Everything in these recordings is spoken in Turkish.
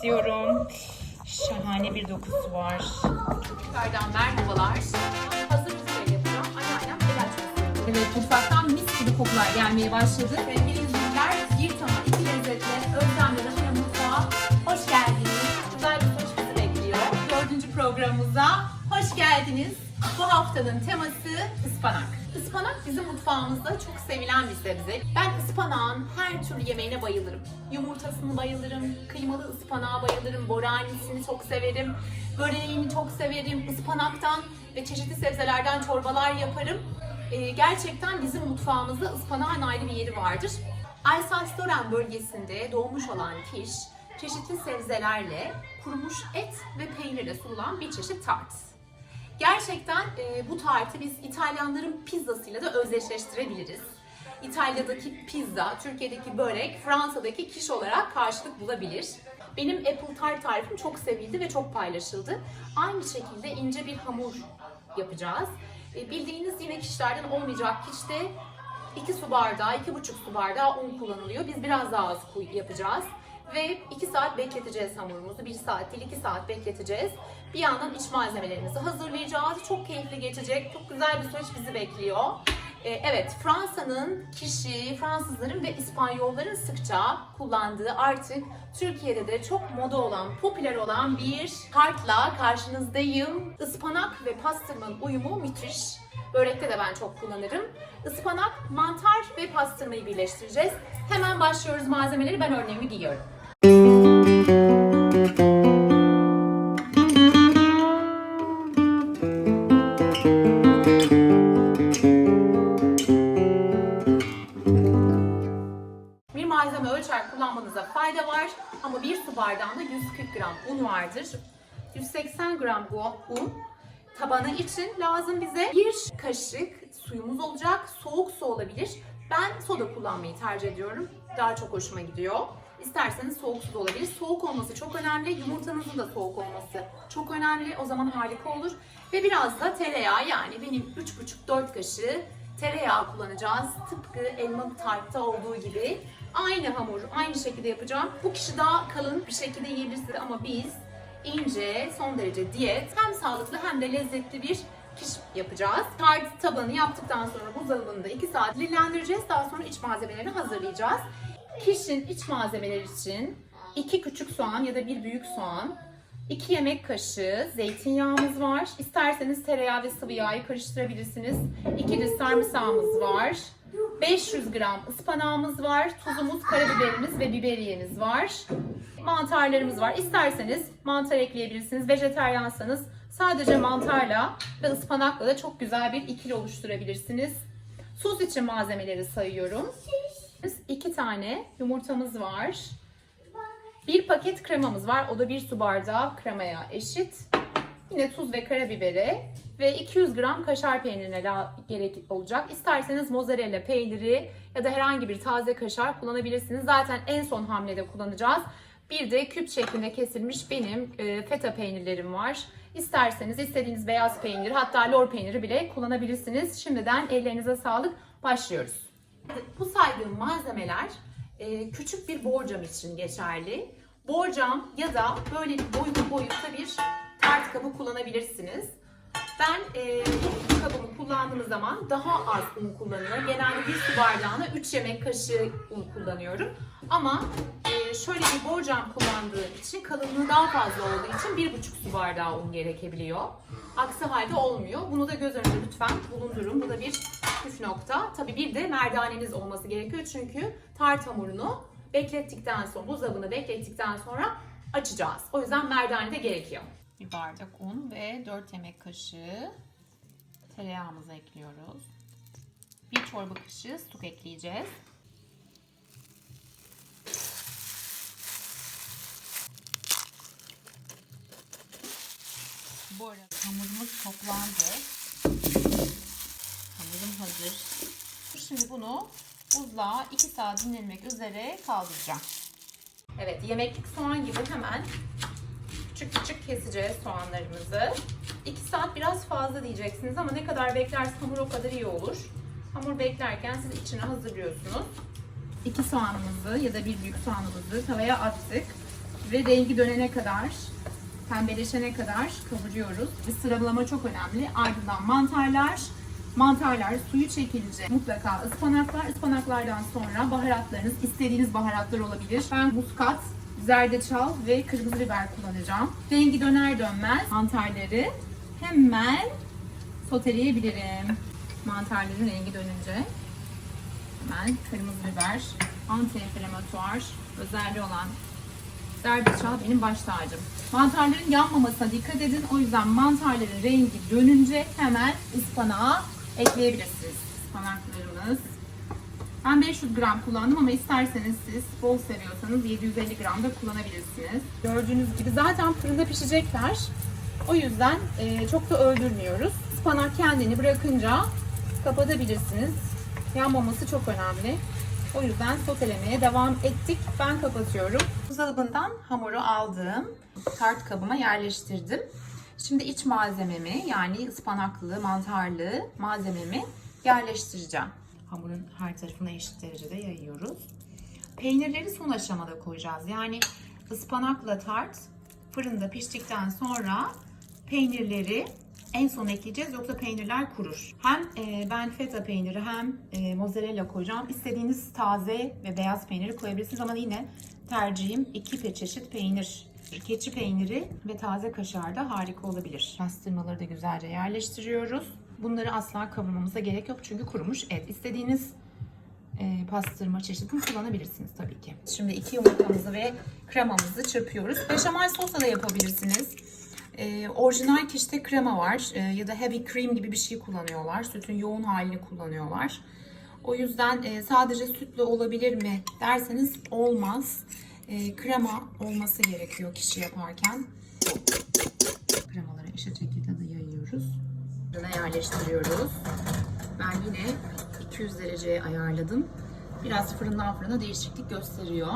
kesiyorum. Şahane bir dokusu var. Tekrardan merhabalar. Hazır güzel yapacağım. Anneannem el açması. Evet mutfaktan mis gibi kokular gelmeye başladı. Sevgili geldiniz. Bu haftanın teması ıspanak. Ispanak bizim mutfağımızda çok sevilen bir sebze. Ben ıspanağın her türlü yemeğine bayılırım. Yumurtasını bayılırım, kıymalı ıspanağa bayılırım, boranisini çok severim, böreğini çok severim, ıspanaktan ve çeşitli sebzelerden çorbalar yaparım. Ee, gerçekten bizim mutfağımızda ıspanağın ayrı bir yeri vardır. Alsace-Lorraine bölgesinde doğmuş olan kiş, çeşitli sebzelerle, kurumuş et ve peynirle sunulan bir çeşit tart. Gerçekten e, bu tarifi biz İtalyanların pizzasıyla da özdeşleştirebiliriz. İtalya'daki pizza, Türkiye'deki börek, Fransa'daki kiş olarak karşılık bulabilir. Benim apple tart tarifim çok sevildi ve çok paylaşıldı. Aynı şekilde ince bir hamur yapacağız. E, bildiğiniz yine kişilerden olmayacak kişide 2 su bardağı, 2,5 su bardağı un kullanılıyor. Biz biraz daha az yapacağız. Ve 2 saat bekleteceğiz hamurumuzu. 1 saat değil 2 saat bekleteceğiz. Bir yandan iç malzemelerimizi hazırlayacağız. Çok keyifli geçecek. Çok güzel bir süreç bizi bekliyor. Ee, evet Fransa'nın kişi, Fransızların ve İspanyolların sıkça kullandığı artık Türkiye'de de çok moda olan, popüler olan bir tartla karşınızdayım. Ispanak ve pastırmanın uyumu müthiş. Börekte de ben çok kullanırım. Ispanak, mantar ve pastırmayı birleştireceğiz. Hemen başlıyoruz malzemeleri. Ben örneğimi giyiyorum. Ama bir su bardağında 140 gram un vardır. 180 gram un tabanı için lazım bize. Bir kaşık suyumuz olacak. Soğuk su olabilir. Ben soda kullanmayı tercih ediyorum. Daha çok hoşuma gidiyor. İsterseniz soğuk su da olabilir. Soğuk olması çok önemli. Yumurtanızın da soğuk olması çok önemli. O zaman harika olur. Ve biraz da tereyağı yani benim 3,5-4 kaşığı tereyağı kullanacağız. Tıpkı elmalı tartta olduğu gibi. Aynı hamur, aynı şekilde yapacağım. Bu kişi daha kalın bir şekilde yiyebilirsiniz ama biz ince, son derece diyet, hem sağlıklı hem de lezzetli bir kiş yapacağız. Tart tabanı yaptıktan sonra buzdolabında 2 saat dinlendireceğiz. Daha sonra iç malzemelerini hazırlayacağız. Kişinin iç malzemeleri için 2 küçük soğan ya da bir büyük soğan, 2 yemek kaşığı zeytinyağımız var. İsterseniz tereyağı ve sıvı yağı karıştırabilirsiniz. 2 de sarımsağımız var. 500 gram ıspanağımız var. Tuzumuz, karabiberimiz ve biberiyemiz var. Mantarlarımız var. İsterseniz mantar ekleyebilirsiniz. Vejeteryansanız sadece mantarla ve ıspanakla da çok güzel bir ikili oluşturabilirsiniz. Sos için malzemeleri sayıyorum. 2 tane yumurtamız var. Bir paket kremamız var. O da bir su bardağı kremaya eşit. Yine tuz ve karabiberi ve 200 gram kaşar peynirine gerek olacak. İsterseniz mozzarella peyniri ya da herhangi bir taze kaşar kullanabilirsiniz. Zaten en son hamlede kullanacağız. Bir de küp şeklinde kesilmiş benim e, feta peynirlerim var. İsterseniz istediğiniz beyaz peynir hatta lor peyniri bile kullanabilirsiniz. Şimdiden ellerinize sağlık. Başlıyoruz. Bu saydığım malzemeler e, küçük bir borcam için geçerli. Borcam ya da böyle boyutlu boyutta bir tart kabı kullanabilirsiniz. Ben e, bu kabımı kullandığım zaman daha az un kullanıyorum. Genelde bir su bardağına 3 yemek kaşığı un kullanıyorum. Ama e, şöyle bir borcam kullandığım için kalınlığı daha fazla olduğu için 1,5 su bardağı un gerekebiliyor. Aksi halde olmuyor. Bunu da göz önünde lütfen bulundurun. Bu da bir püf nokta. Tabii bir de merdaneniz olması gerekiyor. Çünkü tart hamurunu beklettikten sonra, buzdolabını beklettikten sonra açacağız. O yüzden merdane de gerekiyor. Bir bardak un ve 4 yemek kaşığı tereyağımızı ekliyoruz. Bir çorba kaşığı su ekleyeceğiz. Bu arada hamurumuz toplandı. Hamurum hazır. Şimdi bunu buzluğa 2 saat dinlenmek üzere kaldıracağım. Evet, yemeklik soğan gibi hemen küçük küçük keseceğiz soğanlarımızı. 2 saat biraz fazla diyeceksiniz ama ne kadar beklerse hamur o kadar iyi olur. Hamur beklerken siz içine hazırlıyorsunuz. İki soğanımızı ya da bir büyük soğanımızı tavaya attık Ve rengi dönene kadar, pembeleşene kadar kavuruyoruz. Ve sıralama çok önemli. Ardından mantarlar, Mantarlar suyu çekilince mutlaka ıspanaklar. Ispanaklardan sonra baharatlarınız istediğiniz baharatlar olabilir. Ben muskat, zerdeçal ve kırmızı biber kullanacağım. Rengi döner dönmez mantarları hemen soteleyebilirim. Mantarların rengi dönünce hemen kırmızı biber, anti-enflamatuar özelliği olan zerdeçal benim baş tacım. Mantarların yanmamasına dikkat edin. O yüzden mantarların rengi dönünce hemen ıspanağı ekleyebilirsiniz. Ispanaklarımız. Ben 500 gram kullandım ama isterseniz siz bol seviyorsanız 750 gram da kullanabilirsiniz. Gördüğünüz gibi zaten fırında pişecekler. O yüzden e, çok da öldürmüyoruz. Ispanak kendini bırakınca kapatabilirsiniz. Yanmaması çok önemli. O yüzden sotelemeye devam ettik. Ben kapatıyorum. Buzdolabından hamuru aldım. Tart kabıma yerleştirdim. Şimdi iç malzememi yani ıspanaklı, mantarlı malzememi yerleştireceğim. Hamurun her tarafına eşit derecede yayıyoruz. Peynirleri son aşamada koyacağız. Yani ıspanakla tart fırında piştikten sonra peynirleri en son ekleyeceğiz yoksa peynirler kurur. Hem e, ben feta peyniri hem e, mozzarella koyacağım. İstediğiniz taze ve beyaz peyniri koyabilirsiniz ama yine tercihim iki çeşit peynir. Keçi peyniri ve taze kaşar da harika olabilir. Pastırmaları da güzelce yerleştiriyoruz. Bunları asla kavurmamıza gerek yok çünkü kurumuş et. İstediğiniz e, pastırma çeşidini kullanabilirsiniz tabii ki. Şimdi iki yumurtamızı ve kremamızı çırpıyoruz. Beşamel sosa da yapabilirsiniz. E, orijinal kişide krema var E, ya da heavy cream gibi bir şey kullanıyorlar. Sütün yoğun halini kullanıyorlar. O yüzden e, sadece sütle olabilir mi derseniz olmaz. E, krema olması gerekiyor kişi yaparken. Kremaları eşit. Fırına yerleştiriyoruz. Ben yine 200 dereceye ayarladım. Biraz fırından fırına değişiklik gösteriyor.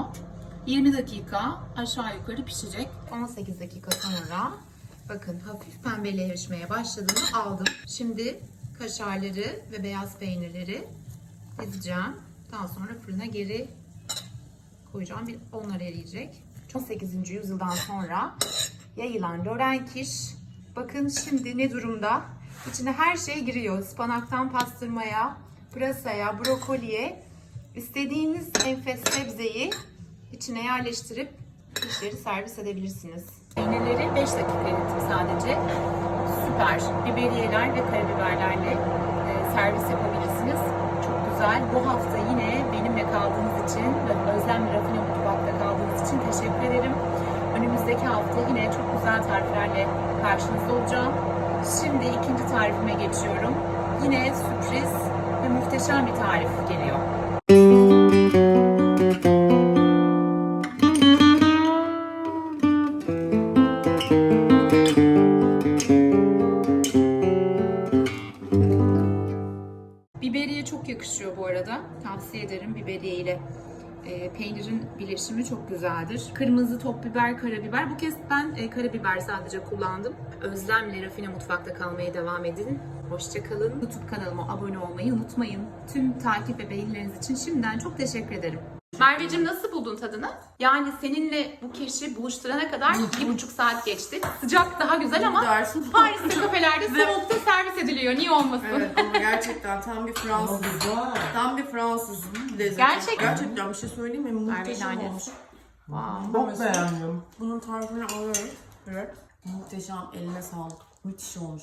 20 dakika aşağı yukarı pişecek. 18 dakika sonra bakın hafif pembeleşmeye başladığını aldım. Şimdi kaşarları ve beyaz peynirleri dizeceğim. Daha sonra fırına geri koyacağım. Bir onlar eriyecek. 18. yüzyıldan sonra yayılan Lorenkiş bakın şimdi ne durumda? İçine her şey giriyor. Ispanaktan pastırmaya, pırasaya, brokoliye istediğiniz enfes sebzeyi içine yerleştirip pişleri servis edebilirsiniz. Peynirleri 5 dakika erittim sadece. Süper. Biberiyeler ve karabiberlerle e, servis yapabilirsiniz. Çok güzel. Bu hafta yine benimle kaldığınız için ve Özlem Rafine Mutfak'ta kaldığınız için teşekkür ederim. Önümüzdeki hafta yine çok güzel tariflerle karşınızda olacağım. Şimdi ikinci tarifime geçiyorum. Yine sürpriz ve muhteşem bir tarif geliyor. Biberiye çok yakışıyor bu arada. Tavsiye ederim biberiye ile e, peynirin bileşimi çok güzeldir. Kırmızı top biber, karabiber. Bu kez ben e, karabiber sadece kullandım. Özlemle Rafine Mutfak'ta kalmaya devam edin. Hoşçakalın. YouTube kanalıma abone olmayı unutmayın. Tüm takip ve beğenileriniz için şimdiden çok teşekkür ederim. Merveciğim nasıl buldun tadını? Yani seninle bu keşi buluşturana kadar bir buçuk saat geçti. Sıcak daha güzel ama dersin. Paris'te kafelerde soğukta servis ediliyor. Niye olmasın? Evet ama gerçekten tam bir Fransız. Tam bir Fransız lezzeti. Gerçekten. Gerçekten bir şey söyleyeyim mi? Muhteşem olmuş. Wow. Çok beğendim. Bunun tarifini alıyoruz. Evet. Muhteşem. Eline sağlık. Müthiş olmuş.